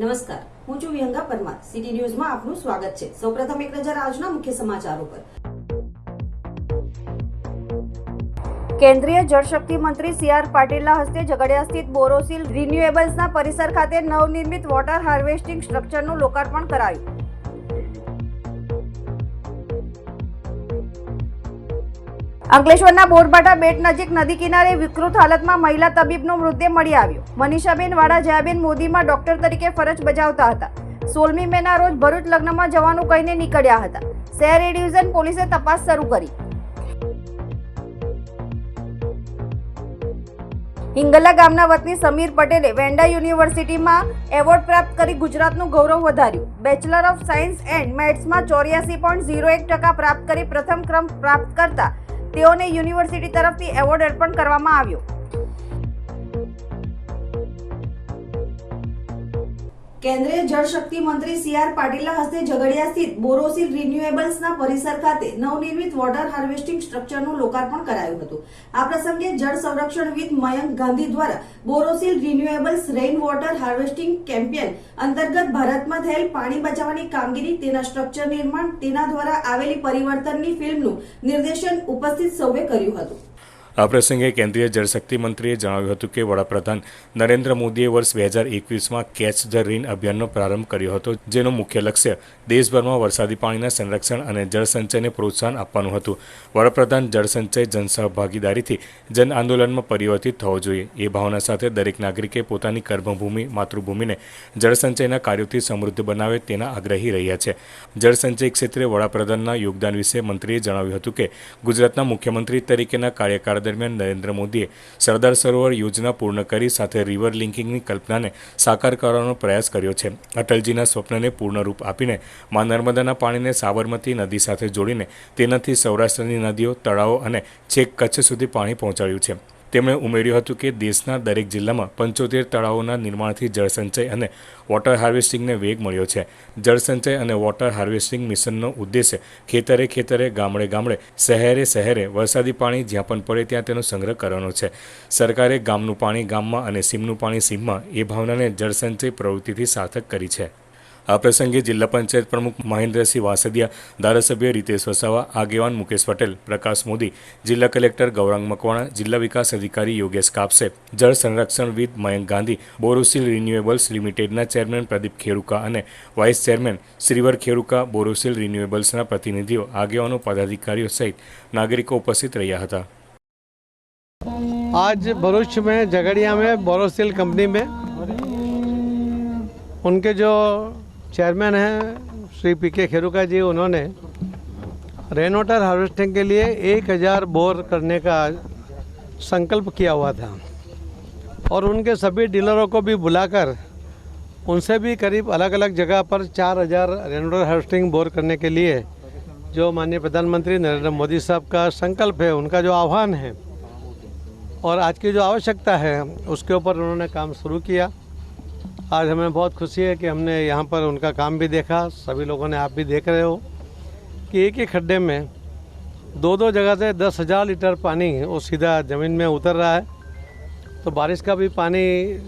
નમસ્કાર. હું છું વિહંગા પરમાર. સિટી ન્યૂઝમાં આપનું સ્વાગત છે. સૌપ્રથમ એક નજર આજના મુખ્ય સમાચારો પર. કેન્દ્રીય જળશક્તિ મંત્રી સી આર પાટીલના હસ્તે ઝઘડિયા સ્થિત બોરોસિલ રિન્યુએબલ્સના પરિસર ખાતે નવનિર્મિત વોટર હાર્વેસ્ટિંગ સ્ટ્રક્ચરનું લોકાર્પણ કરાયું. અંકલેશ્વરના બોરબાટા બેટ નજીક નદી કિનારે વિકૃત હાલતમાં મહિલા તબીબનો મૃતદેહ મળી આવ્યો. મનીષાબેન વાડા જયાબેન મોદીમાં ડોક્ટર તરીકે ફરજ બજાવતા હતા. સોળમી મેના રોજ ભરૂચ લગ્નમાં જવાનું કહીને નીકળ્યા હતા. શહેર એ પોલીસે તપાસ શરૂ કરી. હિંગલા ગામના વતની સમીર પટેલે વેન્ડા યુનિવર્સિટીમાં એવોર્ડ પ્રાપ્ત કરી ગુજરાતનું ગૌરવ વધાર્યું. બેચલર ઓફ સાયન્સ એન્ડ મેથ્સમાં ચોર્યાસી પોઈન્ટ ઝીરો એક ટકા પ્રાપ્ત કરી પ્રથમ ક્રમ પ્રાપ્ત કરતા તેઓને યુનિવર્સિટી તરફથી એવોર્ડ અર્પણ કરવામાં આવ્યો. કેન્દ્રીય જળશક્તિ મંત્રી સી આર પાટીલના હસ્તે ઝઘડિયા સ્થિત બોરોસિલ રિન્યુએબલ્સના પરિસર ખાતે નવનિર્મિત વોટર હાર્વેસ્ટિંગ સ્ટ્રક્ચરનું લોકાર્પણ કરાયું હતું. આ પ્રસંગે જળ સંરક્ષણવિદ મયંક ગાંધી દ્વારા Borosil renewables rain water harvesting campaign અંતર્ગત ભારતમાં થયેલ પાણી બચાવવાની કામગીરી, તેના સ્ટ્રક્ચર નિર્માણ, તેના દ્વારા આવેલી પરિવર્તનની ફિલ્મનું નિર્દેશન ઉપસ્થિત સૌએ કર્યું હતું. આ પ્રસંગે કેન્દ્રીય જળશક્તિ મંત્રીએ જણાવ્યું હતું કે વડાપ્રધાન નરેન્દ્ર મોદીએ વર્ષ બે હજાર એકવીસમાં કેચ ધ રેન અભિયાનનો પ્રારંભ કર્યો હતો, જેનું મુખ્ય લક્ષ્ય દેશભરમાં વરસાદી પાણીના સંરક્ષણ અને જળસંચયને પ્રોત્સાહન આપવાનું હતું. વડાપ્રધાન જળસંચય જનસહભાગીદારીથી જન આંદોલનમાં પરિવર્તિત થવો જોઈએ. એ ભાવના સાથે દરેક નાગરિકે પોતાની કર્મભૂમિ, માતૃભૂમિને જળસંચયના કાર્યોથી સમૃદ્ધ બનાવે તેના આગ્રહી રહ્યા છે. જળસંચય ક્ષેત્રે વડાપ્રધાનના યોગદાન વિશે મંત્રીએ જણાવ્યું હતું કે ગુજરાતના મુખ્યમંત્રી તરીકેના કાર્યકાળ દરમિયાન નરેન્દ્ર મોદીએ સરદાર સરોવર યોજના પૂર્ણ કરી સાથે રિવર લિંકિંગની કલ્પનાને સાકાર કરવાનો પ્રયાસ કર્યો છે. અટલજીના સ્વપ્નને પૂર્ણરૂપ આપીને મા નર્મદાના પાણીને સાબરમતી નદી સાથે જોડીને તેનાથી સૌરાષ્ટ્રની નદીઓ, તળાવો અને છેક કચ્છ સુધી પાણી પહોંચાડ્યું છે. તેમણે ઉમેર્યું હતું કે દેશના દરેક જિલ્લામાં પંચોતેર તળાવોના નિર્માણથી જળસંચય અને વોટર હાર્વેસ્ટિંગને વેગ મળ્યો છે. જળસંચય અને વોટર હાર્વેસ્ટિંગ મિશનનો ઉદ્દેશ્ય ખેતરે ખેતરે, ગામડે ગામડે, શહેરે શહેરે વરસાદી પાણી જ્યાં પણ પડે ત્યાં તેનો સંગ્રહ કરવાનો છે. સરકારે ગામનું પાણી ગામમાં અને સીમનું પાણી સીમમાં એ ભાવનાને જળસંચય પ્રવૃત્તિથી સાર્થક કરી છે. આ પ્રસંગે જિલ્લા પંચાયત પ્રમુખ મહેન્દ્રસિંહ વાસદિયા ધારાસભ્ય રીતેશ વસાવા આગેવાન મુકેશ પટેલ પ્રકાશ મોદી જિલ્લા કલેક્ટર ગૌરાંગ મકવાણા જિલ્લા વિકાસ અધિકારી યોગેશ કાપસે જળ સંરક્ષણવિદ મયંક ગાંધી બોરોસિલ રિન્યુએબલ્સ લિમિટેડના ચેરમેન પ્રદીપ ખેડુકા અને વાઇસ ચેરમેન શ્રીવર ખેડુકા બોરોસિલ રિન્યુએબલ્સના પ્રતિનિધિઓ આગેવાનો પદાધિકારીઓ સહિત નાગરિકો ઉપસ્થિત રહ્યા હતા आज भरूच में झगड़िया में बोरोसिल कंपनी में उनके जो चेयरमैन हैं, श्री पी के खेरुका जी, उन्होंने रेन वाटर हार्वेस्टिंग के लिए एक हज़ार बोर करने का संकल्प किया हुआ था। और उनके सभी डीलरों को भी बुलाकर, उनसे भी करीब अलग अलग जगह पर चार हज़ार रेन वाटर हार्वेस्टिंग बोर करने के लिए जो माननीय प्रधानमंत्री नरेंद्र मोदी साहब का संकल्प है, उनका जो आह्वान है और आज की जो आवश्यकता है, उसके ऊपर उन्होंने काम शुरू किया। आज हमें बहुत खुशी है कि हमने यहाँ पर उनका काम भी देखा, सभी लोगों ने आप भी देख रहे हो कि एक ही खड्डे में दो दो जगह से दस हज़ार लीटर पानी वो सीधा ज़मीन में उतर रहा है। तो बारिश का भी पानी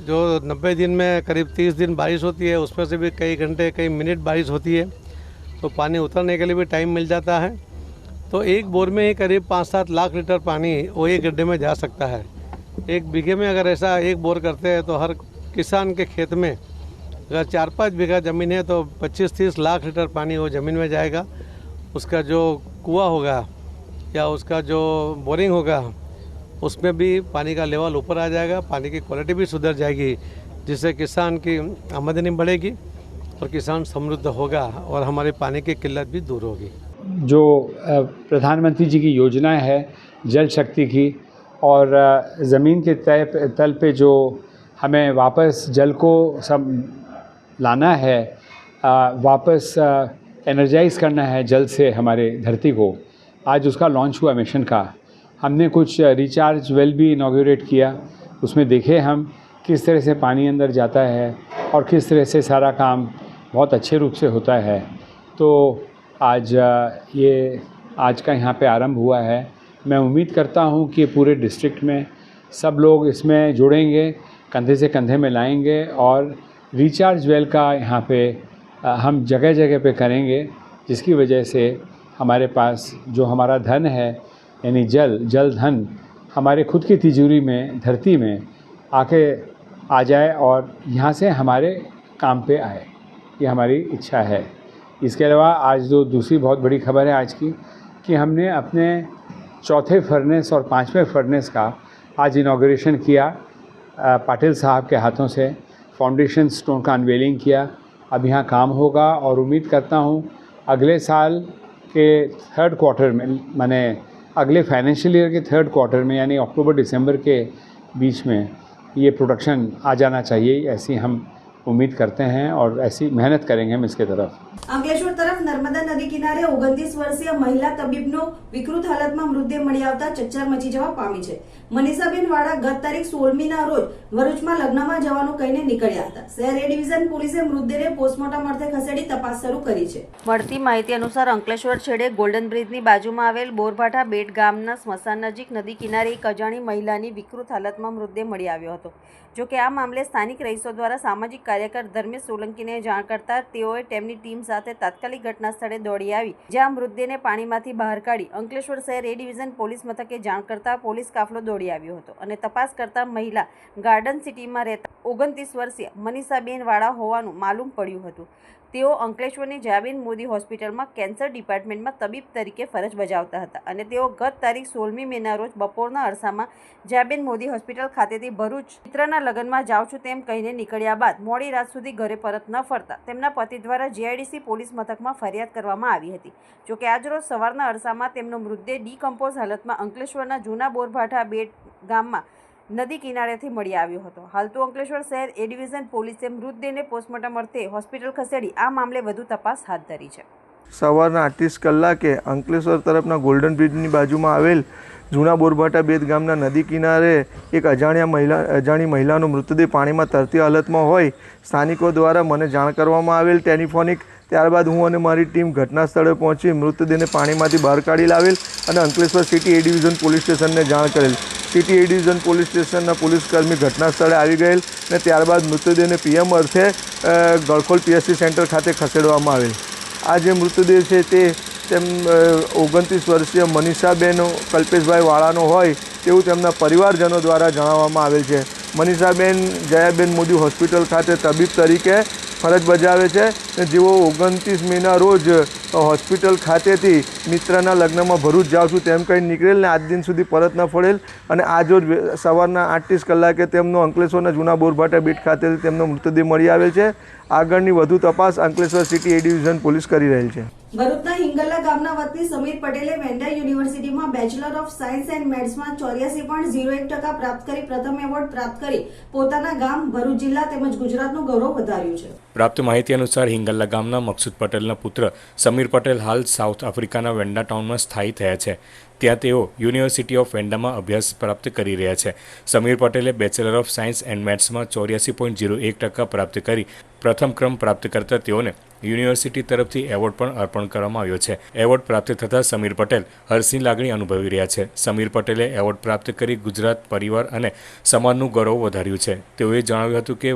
जो नब्बे दिन में करीब तीस दिन बारिश होती है, उसमें से भी कई घंटे, कई मिनट बारिश होती है तो पानी उतरने के लिए भी टाइम मिल जाता है। तो एक बोर में ही करीब पाँच सात लाख लीटर पानी वो एक गड्ढे में जा सकता है। एक बीघे में अगर ऐसा एक बोर करते हैं तो हर किसान के खेत में अगर चार पाँच बीघा ज़मीन है तो पच्चीस तीस लाख लीटर पानी वो ज़मीन में जाएगा। उसका जो कुआ होगा या उसका जो बोरिंग होगा, उसमें भी पानी का लेवल ऊपर आ जाएगा, पानी की क्वालिटी भी सुधर जाएगी, जिससे किसान की आमदनी बढ़ेगी और किसान समृद्ध होगा और हमारे पानी की किल्लत भी दूर होगी। जो प्रधानमंत्री जी की योजना है जल शक्ति की और ज़मीन के तय तल पे जो हमें वापस जल को सब लाना है अ, वापस एनर्जाइज करना है जल से हमारे धरती को। आज उसका लॉन्च हुआ मिशन का। हमने कुछ रिचार्ज वेल भी इनाग्रेट किया। उसमें देखे हम किस तरह से पानी अंदर जाता है और किस तरह से सारा काम बहुत अच्छे रूप से होता है। तो आज ये आज का यहाँ पे आरंभ हुआ है। मैं उम्मीद करता हूँ कि पूरे डिस्ट्रिक्ट में सब लोग इसमें जुड़ेंगे। कंधे से कंधे में लाएँगे और रिचार्ज वेल का यहाँ पे हम जगह जगह पे करेंगे, जिसकी वजह से हमारे पास जो हमारा धन है, यानी जल जल धन, हमारे खुद की तिजोरी में, धरती में आके आ जाए और यहाँ से हमारे काम पे आए। ये हमारी इच्छा है। इसके अलावा आज जो दूसरी बहुत बड़ी खबर है आज की, कि हमने अपने चौथे फर्नेस और पाँचवें फर्नेस का आज इनाग्रेशन किया। पाटिल साहब के हाथों से फाउंडेशन स्टोन का अनवेलिंग किया। अब यहाँ काम होगा और उम्मीद करता हूँ अगले साल के थर्ड क्वार्टर में, मैंने अगले फाइनेंशियल ईयर के थर्ड क्वार्टर में, यानी अक्टूबर दिसंबर के बीच में ये प्रोडक्शन आ जाना चाहिए, ऐसी हम उम्मीद करते हैं और ऐसी मेहनत करेंगे हम इसके तरफ અંકલેશ્વર તરફ નર્મદા નદી કિનારે ઓગણત્રીસ વર્ષીય મહિલા તબીબનો વિકૃત હાલતમાં મૃતદેહ મળી આવતા ચચ્ચર મચી જવા પામી છે મનીષાબેન વાળા ગત તારીખ સોળમીના રોજ ભરૂચમાં લગ્નમાં જવાનું કહીને નીકળ્યા હતા શહેર એ ડિવિઝન પોલીસે મૃતદેહને પોસ્ટમોર્ટમ અર્થે ખસેડી તપાસ શરૂ કરી છે મળતી માહિતી અનુસાર અંકલેશ્વર છેડે ગોલ્ડન બ્રિજની બાજુમાં આવેલ બોરભાઠા બેટ ગામના સ્મશાન નજીક નદી કિનારે એક અજાણી મહિલાની વિકૃત હાલતમાં મૃતદેહ મળી આવ્યો હતો જો કે આ મામલે સ્થાનિક રહીશો દ્વારા સામાજિક કાર્યકર ધર્મેશ સોલંકીને જાણ કરતા તેઓએ તેમની ટીમ સાથે તાત્કાલિક ઘટના સ્થળે દોડી આવી, જ્યાં મૃતદેહને પાણીમાંથી બહાર કાઢી અંકલેશ્વર શહેર એ ડિવિઝન પોલીસ મથકે જાણ કરતા પોલીસ કાફલો દોડી આવ્યો હતો અને તપાસ કરતા મહિલા ગાર્ડન સિટીમાં રહેતા ઓગણત્રીસ વર્ષીય મનીષાબેન વાળા હોવાનું માલુમ પડ્યું હતું. તેઓ અંકલેશ્વરની જયાબેન મોદી હોસ્પિટલમાં કેન્સર ડિપાર્ટમેન્ટમાં તબીબ તરીકે ફરજ બજાવતા હતા અને તેઓ ગત તારીખ સોળમી મેના રોજ બપોરના અરસામાં જયાબેન મોદી હોસ્પિટલ ખાતેથી ભરૂચ મિત્રના લગ્નમાં જાઉં છું તેમ કહીને નીકળ્યા બાદ મોડી રાત સુધી ઘરે પરત ન ફરતા તેમના પતિ દ્વારા જીઆઈડીસી પોલીસ મથકમાં ફરિયાદ કરવામાં આવી હતી. જોકે આજરોજ સવારના અરસામાં તેમનો મૃતદેહ ડીકમ્પોઝ હાલતમાં અંકલેશ્વરના જૂના બોરભાઠા બેટ ગામમાં નદી કિનારેથી મળી આવ્યો હતો. હાલ તો અંકલેશ્વર શહેર એ ડિવિઝન પોલીસે મૃતદેહને પોસ્ટમોર્ટમ અર્થે હોસ્પિટલ ખસેડી આ મામલે વધુ તપાસ હાથ ધરી છે. સવારના આઠત્રીસ કલાકે અંકલેશ્વર તરફના ગોલ્ડન બ્રિજની બાજુમાં આવેલ જૂના બોરભાટા બેદ ગામના નદી કિનારે એક અજાણ્યા મહિલા, અજાણી મહિલાનો મૃતદેહ પાણીમાં તરતી હાલતમાં હોય, સ્થાનિકો દ્વારા મને જાણ કરવામાં આવેલ ટેલિફોનિક ત્યારબાદ હું અને મારી ટીમ ઘટના સ્થળે પહોંચી મૃતદેહને પાણીમાંથી બહાર કાઢી લાવેલ અને Ankleshwar city A division police સ્ટેશનને જાણ કરેલ. સિટી એ ડિવિઝન પોલીસ સ્ટેશનના પોલીસકર્મી ઘટના સ્થળે આવી ગયેલ અને ત્યારબાદ મૃતદેહને પીએમ અર્થે ગળખોલ પીએસસી સેન્ટર ખાતે ખસેડવામાં આવેલ. આ જે મૃતદેહ છે તે તેમ ઓગણત્રીસ વર્ષીય મનીષાબેન, કલ્પેશભાઈ વાળાનો હોય તેવું તેમના પરિવારજનો દ્વારા જણાવવામાં આવેલ છે. મનીષાબેન જયાબેન મોદી હોસ્પિટલ ખાતે તબીબ તરીકે ફરજ બજાવે છે જેઓ ઓગણત્રીસ મેના રોજ હોસ્પિટલ ખાતેથી મિત્રના લગ્નમાં ભરૂચ જાઉં છું તેમ કંઈ નીકળેલ ને આજ દિન સુધી પરત ન ફળેલ અને આજ રોજ સવારના આઠત્રીસ કલાકે તેમનો અંકલેશ્વરના જૂના બોરભાટા બીટ ખાતેથી તેમનો મૃતદેહ મળી આવેલ છે. આગળની વધુ તપાસ Ankleshwar city A division police કરી રહેલ છે. ભરૂચના હિંગલ્લા ગામના વતની સમીર પટેલે વેન્ડા યુનિવર્સિટીમાં બેચલર ઓફ સાયન્સ એન્ડ મેથ્સમાં ચોર્યાસી પોઈન્ટ ઝીરો એક ટકા પ્રાપ્ત કરી પ્રથમ એવોર્ડ પ્રાપ્ત કરી પોતાના ગામ ભરૂચ જિલ્લા તેમજ ગુજરાતનું ગૌરવ વધાર્યું છે. પ્રાપ્ત માહિતી અનુસાર હિંગલ્લા ગામના મકસૂદ પટેલના પુત્ર સમીર પટેલ હાલ સાઉથ આફ્રિકાના વેન્ડા ટાઉનમાં સ્થાયી થયા છે. ત્યાં તેઓ યુનિવર્સિટી ઓફ વેન્ડામાં અભ્યાસ પ્રાપ્ત કરી રહ્યા છે. સમીર પટેલે બેચલર ઓફ સાયન્સ એન્ડ મેથ્સમાં ચોર્યાસી પોઈન્ટ ઝીરો એક ટકા પ્રાપ્ત કરી પ્રથમ ક્રમ પ્રાપ્ત કરતા તેઓને યુનિવર્સિટી તરફથી એવોર્ડ પણ અર્પણ કરવામાં આવ્યો છે. એવોર્ડ પ્રાપ્ત થતાં સમીર પટેલ હર્ષની લાગણી અનુભવી રહ્યા છે. સમીર પટેલે એવોર્ડ પ્રાપ્ત કરી ગુજરાત પરિવાર અને સમાજનું ગૌરવ વધાર્યું છે. તેઓએ જણાવ્યું હતું કે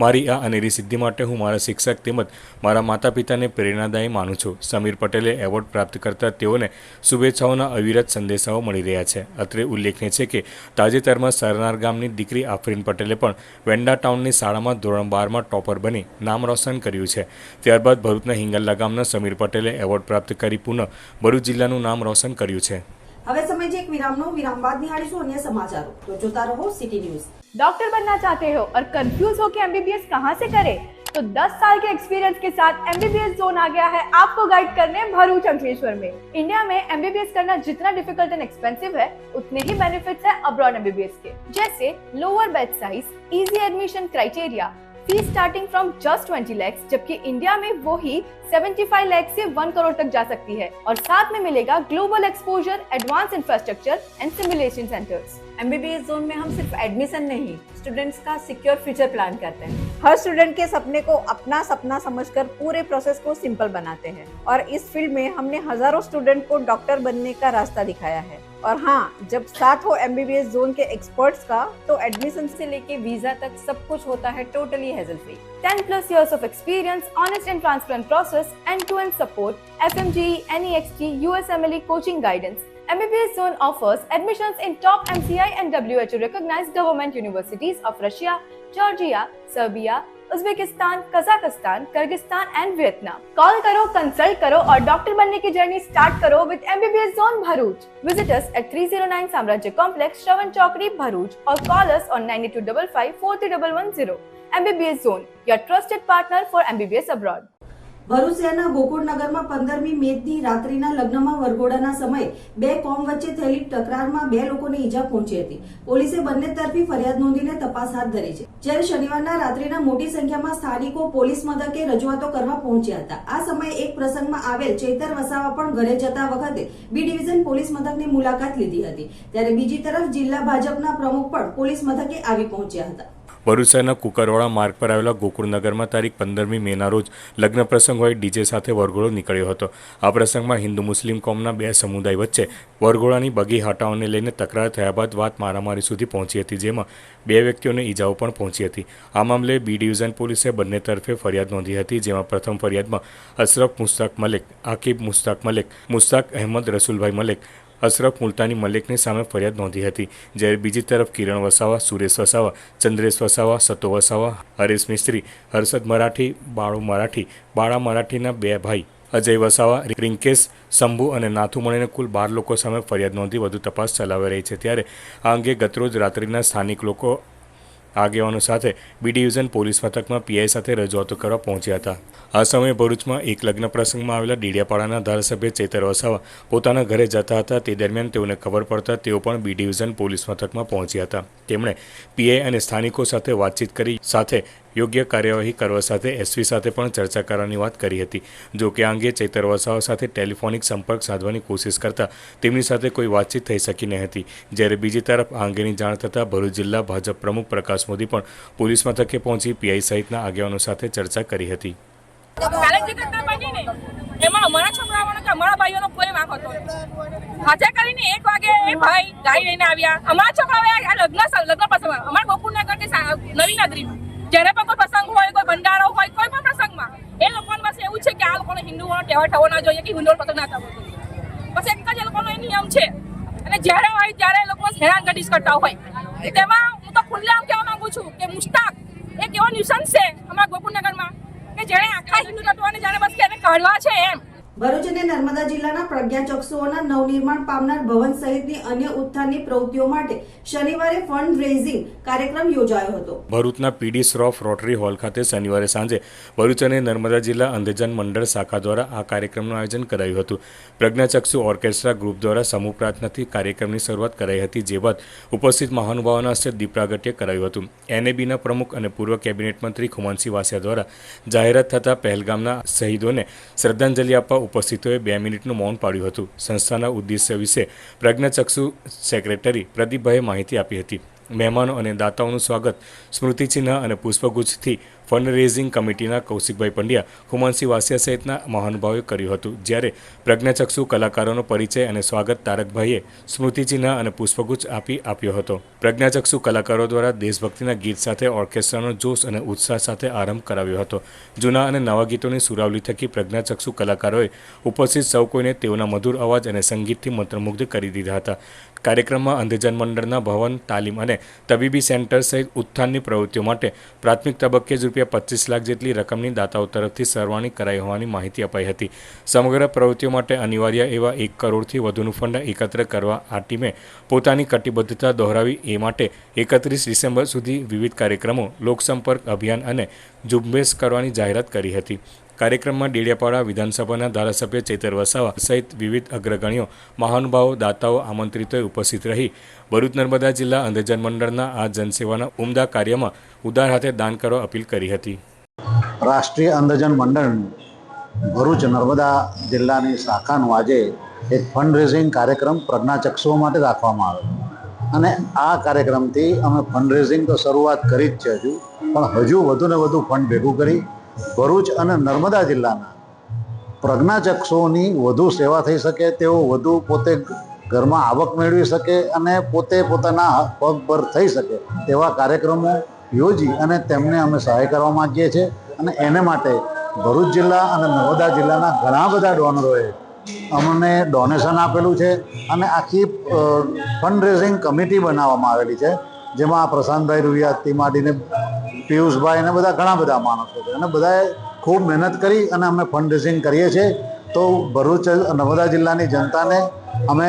મારી આ અનેરી સિદ્ધિ માટે હું મારા શિક્ષક તેમજ મારા માતા પિતાને પ્રેરણાદાયી માનું છું. સમીર પટેલે એવોર્ડ પ્રાપ્ત કરતા તેઓને શુભેચ્છાઓના અવિરત સંદેશાઓ મળી રહ્યા છે. અત્રે ઉલ્લેખનીય છે કે તાજેતરમાં સરનાર ગામની દીકરી આફરીન પટેલે પણ વેન્ડા ટાઉનની શાળામાં ધોરણ બારમાં ટોપર બની નામ રોશન કર્યું છે. ત્યારબાદ ભરૂચના હિંગલ્લા ગામના સમીર પટેલે એવોર્ડ પ્રાપ્ત કરી પુનઃ ભરૂચ જિલ્લાનું નામ રોશન કર્યું છે. હવે સમય છે એક વિરામનો વિરામ બાદ નિહાળીશું અન્ય સમાચારો તો જોતા રહો સિટી ન્યૂઝ डॉक्टर बनना चाहते हो और कंफ्यूज हो कि एमबीबीएस कहाँ से करें तो 10 साल के एक्सपीरियंस के साथ एमबीबीएस जोन आ गया है आपको गाइड करने भरूच अंकलेश्वर में इंडिया में एमबीबीएस करना जितना डिफिकल्ट एंड एक्सपेंसिव है उतने ही बेनिफिट्स है अब्रॉड एमबीबीएस के जैसे lower bed size easy admission criteria fees starting from just 20 lakhs जबकि इंडिया में वो ही 75 लैक्स से 1 करोड़ तक जा सकती है। और साथ में मिलेगा global exposure advance infrastructure and simulation centres MBBS zone में हम सिर्फ़ एडमिशन नहीं स्टूडेंट्स का सिक्योर फ्यूचर प्लान करते हैं। हर स्टूडेंट के सपने को अपना सपना समझकर पूरे प्रोसेस को सिंपल बनाते हैं। और इस फ़ील्ड में हमने हज़ारों स्टूडेंट को डॉक्टर बनने का रास्ता दिखाया है। और हाँ जब साथ हो एमबीबीएस जोन के एक्सपर्ट्स का तो एडमिशन से लेके वीज़ा तक सब कुछ होता है totally hassle free ten plus years of experience honest and transparent process end to end support F M G N E X G U S M L coaching guidance MBBS Zone offers admissions in top MCI H WHO recognized government universities of Russia, Georgia, Serbia Uzbekistan Kazakhstan Kyrgyzstan and Vietnam. Call करो consult करो और doctor बनने की journey start करो with MBBS zone Bharuch visit us at 309 Samrajya complex Shravan Chokdi Bharuch और call us on 9255 MBBS zone your trusted partner for MBBS abroad Bharuch શહેરના ગોકુળનગરમાં પંદરમી મેની રાત્રિના લગ્નમાં વરઘોડાના સમયે બે કોમ વચ્ચે થયેલી ટકરારમાં બે લોકોને ઈજા પહોંચી હતી. પોલીસે બંને તરફી ફરિયાદ નોંધીને તપાસ હાથ ધરી છે. જ્યારે શનિવારના રાત્રિના મોટી સંખ્યામાં સ્થાનિકો, પોલીસ મથકે રજૂઆતો કરવા પહોંચ્યા હતા. આ સમયે એક પ્રસંગમાં આવેલ ચૈતર વસાવા પણ ઘરે જતા વખતે બી ડિવિઝન પોલીસ મથકની મુલાકાત લીધી હતી. ત્યારે બીજી તરફ જિલ્લા ભાજપના પ્રમુખ પણ પોલીસ મથકે આવી પહોંચ્યા હતા. ભરૂચ શહેરના કુકરવાડા માર્ગ પર આવેલા ગોકુળનગરમાં તારીખ પંદરમી મેના રોજ લગ્ન પ્રસંગ હોય ડીજે સાથે વરઘોડો નીકળ્યો હતો. આ પ્રસંગમાં હિન્દુ મુસ્લિમ કોમના બે સમુદાય વચ્ચે વરઘોડાની બગી હટાવને લઈને તકરાર થયા બાદ વાત મારામારી સુધી પહોંચી હતી, જેમાં બે વ્યક્તિઓને ઈજાઓ પણ પહોંચી હતી. આ મામલે બી ડિવિઝન પોલીસે બંને તરફે ફરિયાદ નોંધી હતી, જેમાં પ્રથમ ફરિયાદમાં અશરફ મુસ્તાક મલિક, આકિબ મુસ્તાક મલિક, મુસ્તાક અહેમદ રસુલભાઈ મલિક અશરફ મુલતાની મલિકની સામે ફરિયાદ નોંધી હતી, જ્યારે બીજી તરફ કિરણ વસાવા, સુરેશ વસાવા, ચંદ્રેશ વસાવા, સતો વસાવા, હરેશ મિસ્ત્રી, હર્ષદ મરાઠી, બાળુ મરાઠી, બાળા મરાઠીના બે ભાઈ, અજય વસાવા, રિંકેશ, શંભુ અને નાથુ મળીને કુલ બાર લોકો સામે ફરિયાદ નોંધી વધુ તપાસ ચલાવી રહી છે. ત્યારે આ અંગે ગતરોજ રાત્રિના સ્થાનિક લોકો આગેવાનો સાથે બી ડિવિઝન પોલીસ મથકમાં પીઆઈ સાથે રજૂઆતો કરવા પહોંચ્યા હતા. આ સમયે ભરૂચમાં એક લગ્ન પ્રસંગમાં આવેલા ડેડિયાપાડાના ધારાસભ્ય ચેતર વસાવા પોતાના ઘરે જતા હતા. તે દરમિયાન તેઓને ખબર પડતા તેઓ પણ બી ડિવિઝન પોલીસ મથકમાં પહોંચ્યા હતા. તેમણે પીઆઈ અને સ્થાનિકો સાથે વાતચીત કરી સાથે યોગ્ય કાર્યવાહી કરવા સાથે એસવી સાથે પણ ચર્ચા કરવાની વાત કરી હતી. જો કે આ અંગે ચૈતર વસાવા સાથે ટેલિફોનિક સંપર્ક સાધવાની કોશિશ કરતા તેમની સાથે કોઈ વાતચીત થઈ શકી ન હતી. જ્યારે બીજી તરફ આ અંગેની જાણ થતાં ભરૂચ જિલ્લા ભાજપ પ્રમુખ પ્રકાશ મોદી પણ પોલીસ મથકે પહોંચી પીઆઈ સહિતના આગેવાનો સાથે ચર્ચા કરી હતી. નવી નગરીમાં. જ્યારે પણ કોઈ પ્રસંગ હોય, કોઈ ભંડારો હોય, કોઈ પણ પ્રસંગમાં, એ લોકોની પાસે એવું છે કે આ લોકોને હિન્દુઓનો તહેવાર થવો ના જોઈએ કે હિન્દુઓનો પ્રસંગ ના થવો જોઈએ બસ એક જ એ લોકોનો એ નિયમ છે. અને જ્યારે હોય ત્યારે એ લોકો હેરાનગતિ કરતા હોય. તેમાં હું તો ખુલ્લેઆમ કહેવા માંગુ છું કે મુસ્તાક એક એવો ન્યુસન્સ છે અમારા ગોકુળનગરમાં કે જેણે આખા હિન્દુ તત્વોને જાણે બસ કે એને કાઢવા છે એમ ભરૂચ અને નર્મદા જિલ્લાના પ્રજ્ઞાચક્ષુઓના નવનિર્માણ પામનાર ભવન સહિતની અન્ય ઉત્થાનની પ્રવૃત્તિઓ માટે શનિવારે ફંડ રેઇઝિંગ કાર્યક્રમ યોજાયો હતો. ભરૂચના પીડી શ્રોફ રોટરી હોલ ખાતે શનિવારે સાંજે ભરૂચ અને નર્મદા જિલ્લા અંધજન મંડળ શાખા દ્વારા આ કાર્યક્રમનું આયોજન કરાયું હતું. પ્રજ્ઞાચક્ષુ ઓર્કેસ્ટ્રા ગ્રુપ દ્વારા સમૂહ પ્રાર્થનાથી કાર્યક્રમની શરૂઆત કરાઈ હતી, જે બાદ ઉપસ્થિત મહાનુભાવોના હસ્તે દીપ પ્રાગટ્ય કરાયું હતું. એનએબીના પ્રમુખ અને પૂર્વ કેબિનેટ મંત્રી ખુમાનસિંહ વાસિયા દ્વારા જાહેરાત થતાં પહેલગામના શહીદોને શ્રદ્ધાંજલિ આપવા ઉપસ્થિતોએ બે મિનિટનું મૌન પાડ્યું હતું. સંસ્થાના ઉદ્દેશ્ય વિશે પ્રજ્ઞાચક્ષુ સેક્રેટરી પ્રદીપભાઈએ માહિતી આપી હતી. મહેમાનો અને દાતાઓનું સ્વાગત, સ્મૃતિચિહ્ન અને પુષ્પગુચ્છથી ફંડ રેઝિંગ કમિટીના કૌશિકભાઈ પંડ્યા ખુમાનસિંહ વાસિયા સહિતના મહાનુભાવોએ કર્યું હતું, જ્યારે પ્રજ્ઞાચક્ષુ કલાકારોનો પરિચય અને સ્વાગત તારકભાઈએ સ્મૃતિચિહ્ન અને પુષ્પગુચ્છ આપી આપ્યો હતો. પ્રજ્ઞાચક્ષુ કલાકારો દ્વારા દેશભક્તિના ગીત સાથે ઓર્કેસ્ટ્રાનો જોશ અને ઉત્સાહ સાથે આરંભ કરાવ્યો હતો. જૂના અને નવા ગીતોની સુરાવલી થકી પ્રજ્ઞાચક્ષુ કલાકારોએ ઉપસ્થિત સૌ કોઈને તેઓના મધુર અવાજ અને સંગીતથી મંત્રમુગ્ધ કરી દીધા હતા. કાર્યક્રમમાં અંધજન મંડળના ભવન, તાલીમ અને તબીબી સેન્ટર સહિત ઉત્થાનની પ્રવૃત્તિઓ માટે પ્રાથમિક તબક્કે જ રૂપિયા પચીસ લાખ જેટલી રકમની દાતાઓ તરફથી સરવાણી કરાઈ હોવાની માહિતી અપાઈ હતી. સમગ્ર પ્રવૃત્તિઓ માટે અનિવાર્ય એવા એક કરોડથી વધુનું ફંડ એકત્ર કરવા આ ટીમે પોતાની કટિબદ્ધતા દોહરાવી. એ માટે એકત્રીસ ડિસેમ્બર સુધી વિવિધ કાર્યક્રમો, લોકસંપર્ક અભિયાન અને ઝુંબેશ કરવાની જાહેરાત કરી હતી. કાર્યક્રમમાં ડેડિયાપાડા વિધાનસભાના ધારાસભ્ય ચેતર વસાવા સહિત વિવિધ અગ્રગણ્યો મહાનુભાવો, દાતાઓ આમંત્રિતોએ ઉપસ્થિત રહી. ભરૂચ, નર્મદા જિલ્લા અંધજન મંડળના આ જનસેવાના ઉમદા કાર્યમાં ઉદાર હાથે દાન કરવા અપીલ કરી હતી. રાષ્ટ્રીય અંધજન મંડળ ભરૂચ, નર્મદા જિલ્લાની શાખાનું આજે એક ફંડ રેઝિંગ કાર્યક્રમ પ્રજ્ઞાચક્ષુઓ માટે રાખવામાં આવ્યો અને આ કાર્યક્રમથી અમે ફંડ રેઝિંગ તો શરૂઆત કરી જ છે હજુ, પણ હજુ વધુ ને વધુ ફંડ ભેગું કરી ભરૂચ અને નર્મદા જિલ્લાના પ્રજ્ઞાચક્ષુઓની વધુ સેવા થઈ શકે, તેઓ વધુ પોતે ઘરમાં આવક મેળવી શકે અને પોતે પોતાના પગ પર થઈ શકે તેવા કાર્યક્રમો યોજી અને તેમને અમે સહાય કરવા માગીએ છીએ અને એને માટે ભરૂચ જિલ્લા અને નર્મદા જિલ્લાના ઘણા બધા ડોનરોએ અમને ડોનેશન આપેલું છે અને આખી ફંડ રેઝિંગ કમિટી બનાવવામાં આવેલી છે, જેમાં પ્રશાંતભાઈ રૂહિયાથી માંડીને પિયુષભાઈ અને બધા ઘણા બધા માણસો છે. અને બધાએ ખૂબ મહેનત કરી અને અમે ફંડ કરીએ છીએ. તો ભરૂચ નર્મદા જિલ્લાની જનતાને અમે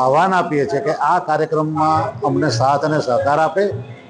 આહવાન આપીએ છીએ કે આ કાર્યક્રમમાં અમને સાથ અને સહકાર આપે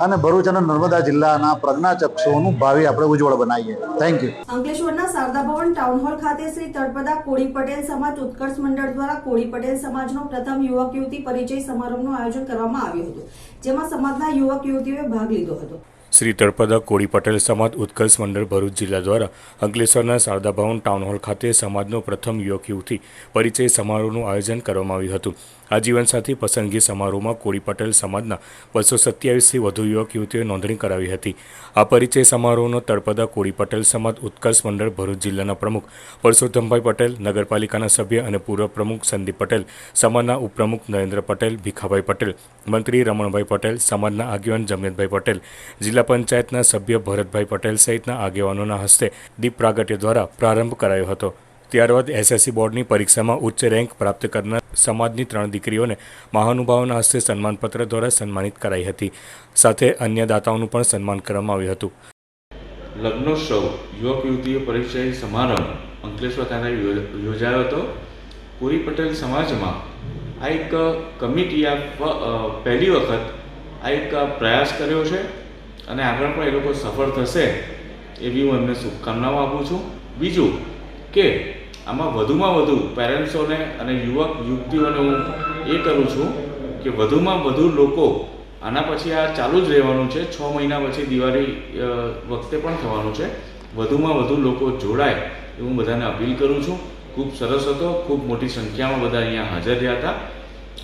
અને ભરૂચ અને નર્મદા જિલ્લાના પ્રજ્ઞાચક્ષુઓનું ભાવિ આપણે ઉજ્જવળ બનાવીએ. થેન્ક યુ અંકલેશ્વરના શારદા ભવન ટાઉન હોલ ખાતે શ્રી તળપદા કોળી પટેલ સમાજ ઉત્કર્ષ મંડળ દ્વારા કોળી પટેલ સમાજનો પ્રથમ યુવક યુવતી પરિચય સમારંભનું આયોજન કરવામાં આવ્યું હતું, જેમાં સમાજના યુવક યુવતીઓએ ભાગ લીધો હતો. શ્રી તળપદા કોળી પટેલ સમાજ ઉત્કર્ષ મંડળ ભરૂચ જિલ્લા દ્વારા અંકલેશ્વરના શારદા ભવન ટાઉન હોલ ખાતે સમાજનો પ્રથમ યુવક યુવતી પરિચય સમારોહનું આયોજન કરવામાં આવ્યું હતું. આ જીવનસાથી પસંદગી સમારોહમાં કોળી પટેલ સમાજના બસો સત્યાવીસથી વધુ યુવક યુવતીઓએ નોંધણી કરાવી હતી. આ પરિચય સમારોહનો તળપદા કોળી પટેલ સમાજ ઉત્કર્ષ મંડળ ભરૂચ જિલ્લાના પ્રમુખ પરસોત્તમભાઈ પટેલ, નગરપાલિકાના સભ્ય અને પૂર્વ પ્રમુખ સંદીપ પટેલ, સમાજના ઉપપ્રમુખ નરેન્દ્ર પટેલ, ભીખાભાઈ પટેલ, મંત્રી રમણભાઈ પટેલ, સમાજના આગેવાન જમનતભાઈ પટેલ, જિલ્લા પંચાયતના સભ્ય ભરતભાઈ પટેલ સહિતના આગેવાનોના હસ્તે દીપ પ્રાગટ્ય દ્વારા પ્રારંભ કરાયો હતો. ત્યારબાદ એસએસસી બોર્ડની પરીક્ષામાં ઉચ્ચ રેન્ક પ્રાપ્ત કરનાર સમાજની ત્રણ દીકરીઓને મહાનુભાવોના હસ્તે સન્માનપત્ર દ્વારા સન્માનિત કરાઈ હતી. સાથે અન્ય દાતાઓનું પણ સન્માન કરવામાં આવ્યું હતું. લગ્નોત્સવ યુવક યુવતીઓ પરિચય સમારંભ અંકલેશ્વર ખાતે યોજાયો હતો. પુરી પટેલ સમાજમાં આ એક કમિટી પહેલી વખત આ એક પ્રયાસ કર્યો છે. અને આગળ પણ એ લોકો સફળ થશે એવી હું એમને શુભકામનાઓ આપું છું. બીજું કે આમાં વધુમાં વધુ પેરેન્ટ્સોને અને યુવક યુવતીઓને હું એ કરું છું કે વધુમાં વધુ લોકો આના પછી આ ચાલુ જ રહેવાનું છે. છ મહિના પછી દિવાળી વખતે પણ થવાનું છે. વધુમાં વધુ લોકો જોડાય એ હું બધાને અપીલ કરું છું. ખૂબ સરસ હતો, ખૂબ મોટી સંખ્યામાં બધા અહીંયા હાજર રહ્યા હતા.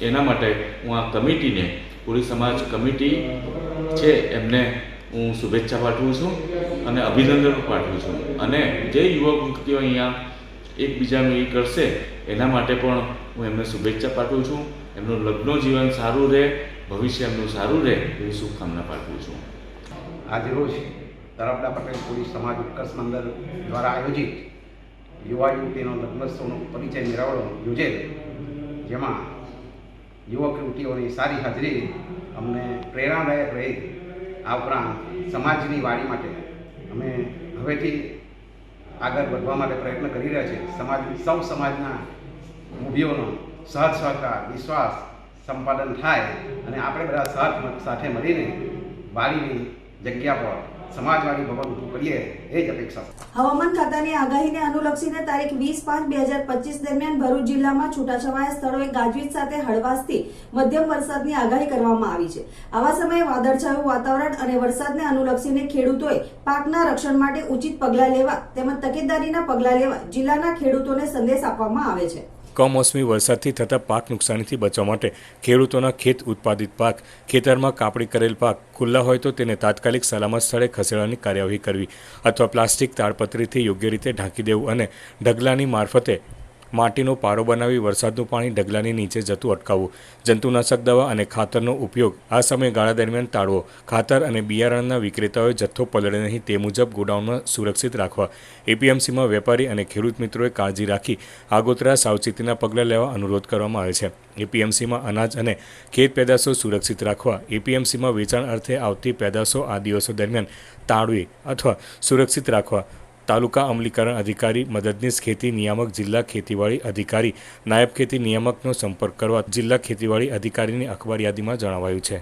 એના માટે હું આ કમિટીને, પૂરી સમાજ કમિટી છે એમને હું શુભેચ્છા પાઠવું છું અને અભિનંદન પાઠવું છું. અને જે યુવક યુવતીઓ અહીંયા એકબીજાનું એ કરશે, એના માટે પણ હું એમને શુભેચ્છા પાઠવું છું. એમનું લગ્ન જીવન સારું રહે, ભવિષ્ય એમનું સારું રહે, એવી શુભકામના પાઠવું છું. આજરોજ તરફડા પટેલ પોલીસ સમાજ ઉત્કર્ષ મંડળ દ્વારા આયોજિત યુવા યુવતીનો લગ્નોત્સવનો પરિચય મેળવડો યોજેલ, જેમાં યુવક યુવતીઓની સારી હાજરી અમને પ્રેરણાદાયક રહી આ ઉપરાંત સમાજની વાડી માટે. અમે હવેથી આગળ વધવા માટે પ્રયત્ન કરી રહ્યા છીએ. સમાજ, સૌ સમાજના મૂવીઓનો સહજ સહકાર, વિશ્વાસ, સંપાદન થાય અને આપણે બધા સાથ સાથે મળીને વાડીની જગ્યા પર સમાજવાડી ભવન ઊભું કરીએ એ જ અપેક્ષા હવામાન ખાતાની આગાહીને અનુલક્ષીને તારીખ વીસ પાંચ બે હજાર પચીસ દરમિયાન ભરૂચ જિલ્લામાં છૂટાછવાયા સ્થળોએ ગાજવીજ સાથે હળવાશથી મધ્યમ વરસાદની આગાહી કરવામાં આવી છે. આવા સમયે વાદળછાયું વાતાવરણ અને વરસાદને અનુલક્ષીને ખેડૂતોએ પાકના રક્ષણ માટે ઉચિત પગલાં લેવા તેમજ તકેદારીના પગલાં લેવા જિલ્લાના ખેડૂતોને સંદેશ આપવામાં આવે છે. કમોસમી વરસાદથી થતા પાક નુકસાનીથી બચવા માટે ખેડૂતોના ખેત ઉત્પાદિત પાક, ખેતરમાં કાપણી કરેલ પાક ખુલ્લા હોય તો તેને તાત્કાલિક સલામત સ્થળે ખસેડવાની કાર્યવાહી કરવી અથવા પ્લાસ્ટિક તાડપત્રીથી યોગ્ય રીતે ઢાંકી દેવું અને ઢગલાની મારફતે માટીનો પારો બનાવી વરસાદનું પાણી ઢગલાની નીચે જતું અટકાવવું. જંતુનાશક દવા અને ખાતરનો ઉપયોગ આ સમયગાળા દરમિયાન ટાળવો. ખાતર અને બિયારણના વિક્રેતાઓએ જથ્થો પલળે નહીં તે મુજબ ગોડાઉનમાં સુરક્ષિત રાખવા. એપીએમસીમાં વેપારી અને ખેડૂત મિત્રોએ કાળજી રાખી આગોતરા સાવચેતીના પગલાં લેવા અનુરોધ કરવામાં આવે છે. એપીએમસીમાં અનાજ અને ખેત પેદાશો સુરક્ષિત રાખવા. એપીએમસીમાં વેચાણ અર્થે આવતી પેદાશો આ દિવસો દરમિયાન તાળવી અથવા સુરક્ષિત રાખવા. તાલુકા અમલીકરણ અધિકારી, મદદનીશ ખેતી નિયામક, જિલ્લા ખેતીવાડી અધિકારી, નાયબ ખેતી નિયામકનો સંપર્ક કરવા જિલ્લા ખેતીવાડી અધિકારીની અખબાર યાદીમાં જણાવાયું છે.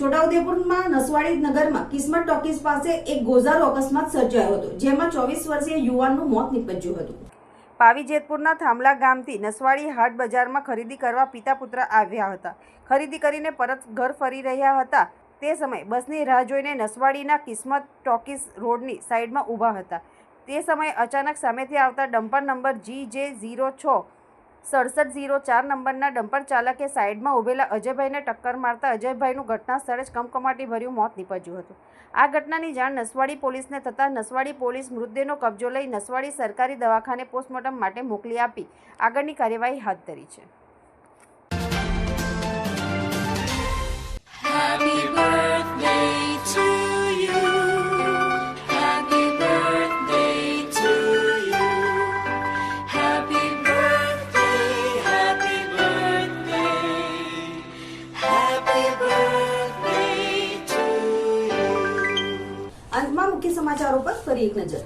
છોટાઉદેપુરમાં નસવાડી નગરમાં કિસ્મત ટોકીઝ પાસે એક ગોઝારો અકસ્માત સર્જાયો હતો, જેમાં ચોવીસ વર્ષીય યુવાનનું મોત નીપજ્યું હતું. પાવી જેતપુરના થાંભલા ગામથી નસવાડી હાટ બજારમાં ખરીદી કરવા પિતા પુત્ર આવ્યા હતા. ખરીદી કરીને પરત ઘર ફરી રહ્યા હતા. તે સમયે બસની રાહ જોઈને નસવાડીના કિસ્મત ટોકીસ રોડની સાઈડમાં ઊભા હતા. તે સમયે અચાનક સામેથી આવતા ડમ્પર નંબર જી જે ઝીરો છ સડસઠ ઝીરો ચાર નંબરના ડમ્પર ચાલકે સાઈડમાં ઊભેલા અજયભાઈને ટક્કર મારતા અજયભાઈનું ઘટના સ્થળે જ કમકમાટી ભર્યું મોત નીપજ્યું હતું. આ ઘટનાની જાણ નસવાડી પોલીસને થતાં નસવાડી પોલીસ મૃતદેહનો કબજો લઈ નસવાડી સરકારી દવાખાને પોસ્ટમોર્ટમ માટે મોકલી આપી આગળની કાર્યવાહી હાથ ધરી છે. Happy birthday. સમાચારો પર ફરી એક નજર.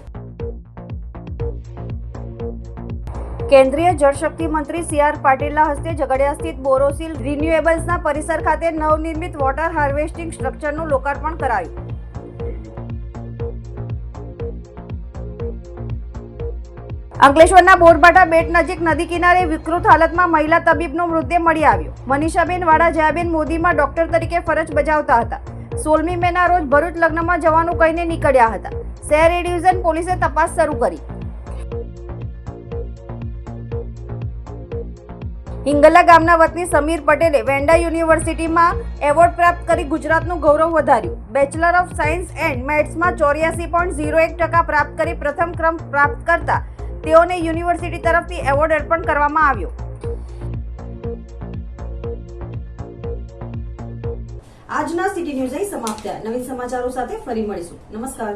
કેન્દ્રીય જળશક્તિ મંત્રી સી આર પાટીલના હસ્તે ઝઘડિયા સ્થિત બોરોસિલ રિન્યુએબલ્સના પરિસર ખાતે નવનિર્મિત વોટર હાર્વેસ્ટિંગ સ્ટ્રક્ચરનું લોકાર્પણ કરાયું. અંકલેશ્વરના બોરબાટા બેટ નજીક નદી કિનારે વિકૃત હાલતમાં મહિલા તબીબનો મૃતદેહ મળી આવ્યો. મનીષાબેન વાડા જયાબેન મોદીમાં ડોક્ટર તરીકે ફરજ બજાવતા હતા. સોળમી મેના રોજ ભરૂચ લગ્નમાં જવાનું કહીને નીકળ્યા હતા. શહેર એ પોલીસે તપાસ શરૂ કરી. હિંગલા ગામના વતની સમીર પટેલે વેન્ડા યુનિવર્સિટીમાં એવોર્ડ પ્રાપ્ત કરી ગુજરાતનું ગૌરવ વધાર્યું. બેચલર ઓફ સાયન્સ એન્ડ મેથ્સમાં ચોર્યાસી પોઈન્ટ ઝીરો એક ટકા પ્રાપ્ત કરી પ્રથમ ક્રમ પ્રાપ્ત કરતા તેઓને યુનિવર્સિટી તરફથી એવોર્ડ અર્પણ કરવામાં આવ્યો. આજના સિટી ન્યૂઝ અહીં સમાપ્ત થયા. નવીન સમાચારો સાથે ફરી મળીશું. નમસ્કાર.